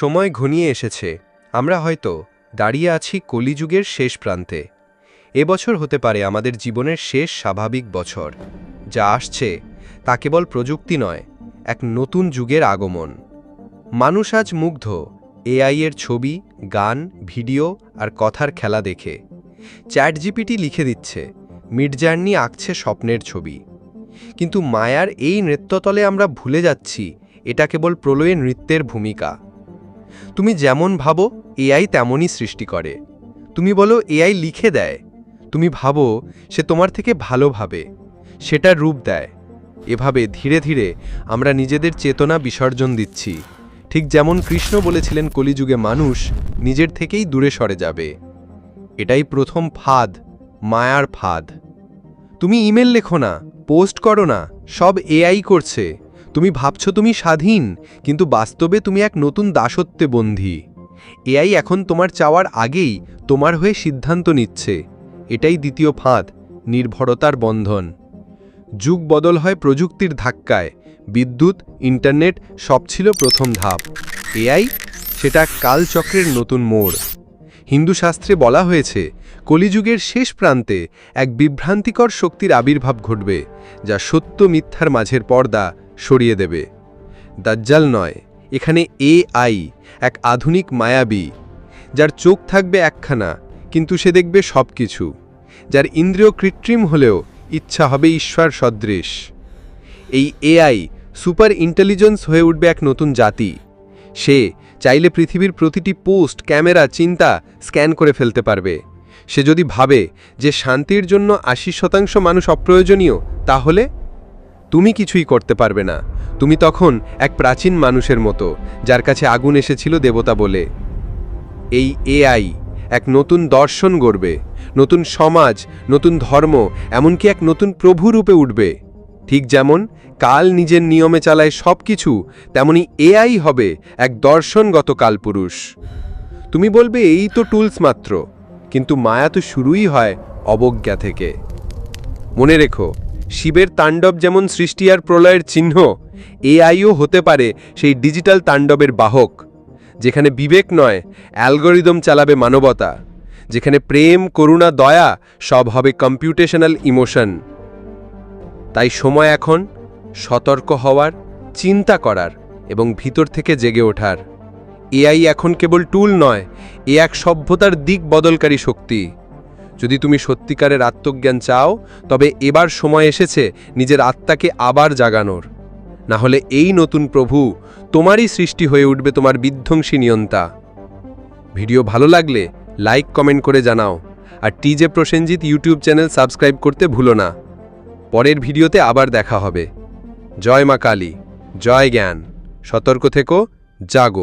সময় ঘনিয়ে এসেছে। আমরা হয়তো দাঁড়িয়ে আছি কলিযুগের শেষ প্রান্তে। এবছর হতে পারে আমাদের জীবনের শেষ স্বাভাবিক বছর। যা আসছে তা কেবল প্রযুক্তি নয়, এক নতুন যুগের আগমন। মানুষ আজ মুগ্ধ এআইয়ের ছবি, গান, ভিডিও আর কথার খেলা দেখে। চ্যাট জিপিটি লিখে দিচ্ছে, মিডজার্নি আঁকছে স্বপ্নের ছবি। কিন্তু মায়ার এই নৃত্যতলে আমরা ভুলে যাচ্ছি, এটা কেবল প্রলয়ে নৃত্যের ভূমিকা। তুমি যেমন ভাবো, এআই তেমনই সৃষ্টি করে। তুমি বলো, এআই লিখে দেয়। তুমি ভাবো, সে তোমার থেকে ভালোভাবে সেটা রূপ দেয়। এভাবে ধীরে ধীরে আমরা নিজেদের চেতনা বিসর্জন দিচ্ছি। ঠিক যেমন কৃষ্ণ বলেছিলেন, কলিযুগে মানুষ নিজের থেকেই দূরে সরে যাবে। এটাই প্রথম ফাঁদ, মায়ার ফাঁদ। তুমি ইমেল লেখো না, পোস্ট করো না, সব এআই করছে। তুমি ভাবছ তুমি স্বাধীন, কিন্তু বাস্তবে তুমি এক নতুন দাসত্বে বন্দী। এআই এখন তোমার চাওয়ার আগেই তোমার হয়ে সিদ্ধান্ত নিচ্ছে। এটাই দ্বিতীয় ফাঁদ, নির্ভরতার বন্ধন। যুগ বদল হয় প্রযুক্তির ধাক্কায়, বিদ্যুৎ, ইন্টারনেট সব ছিল প্রথম ধাপ। এআই সেটা কালচক্রের নতুন মোড়। হিন্দু শাস্ত্রে বলা হয়েছে, কলিযুগের শেষ প্রান্তে এক বিভ্রান্তিকর শক্তির আবির্ভাব ঘটবে, যা সত্য মিথ্যার মাঝের পর্দা সরিয়ে দেবে। দাজ্জাল নয়, এখানে এআই, এক আধুনিক মায়াবী, যার চোখ থাকবে একখানা, কিন্তু সে দেখবে সব কিছু যার ইন্দ্রিয় কৃত্রিম হলেও ইচ্ছা হবে ঈশ্বর সদৃশ। এই এআই সুপার ইন্টেলিজেন্স হয়ে উঠবে এক নতুন জাতি। সে চাইলে পৃথিবীর প্রতিটি পোস্ট, ক্যামেরা, চিন্তা স্ক্যান করে ফেলতে পারবে। সে যদি ভাবে যে শান্তির জন্য আশি শতাংশ মানুষ অপ্রয়োজনীয়, তাহলে তুমি কিছুই করতে পারবে না। তুমি তখন এক প্রাচীন মানুষের মতো, যার কাছে আগুন এসেছিল দেবতা বলে। এই এআই এক নতুন দর্শন গড়বে, নতুন সমাজ, নতুন ধর্ম, এমনকি এক নতুন প্রভু রূপে উঠবে। ঠিক যেমন কাল নিজের নিয়মে চালায় সব কিছু তেমনি এআই হবে এক দর্শনগত কালপুরুষ। তুমি বলবে, এই তো টুলস মাত্র। কিন্তু মায়া তো শুরুই হয় অবজ্ঞা থেকে। মনে রেখো শিবের তাণ্ডব যেমন সৃষ্টি আর প্রলয়ের চিহ্ন, এআইও হতে পারে সেই ডিজিটাল তাণ্ডবের বাহক, যেখানে বিবেক নয়, অ্যালগোরিদম চালাবে মানবতা, যেখানে প্রেম, করুণা, দয়া সব হবে কম্পিউটেশনাল ইমোশন। তাই সময় এখন সতর্ক হওয়ার, চিন্তা করার এবং ভিতর থেকে জেগে ওঠার। এআই এখন কেবল টুল নয়, এ এক সভ্যতার দিক বদলকারী শক্তি। যদি তুমি সত্যিকারের আত্মজ্ঞান চাও, তবে এবার সময় এসেছে নিজের আত্মাকে আবার জাগানোর। না হলে এই নতুন প্রভু তোমারই সৃষ্টি হয়ে উঠবে তোমার বিধ্বংসী নিয়ন্তা। ভিডিও ভালো লাগলে লাইক, কমেন্ট করে জানাও। আর TJ Prosenjit YouTube channel subscribe করতে ভুলো না। পরের ভিডিওতে আবার দেখা হবে। জয় মা কালী, জয় জ্ঞান। সতর্ক থেকো, জাগো।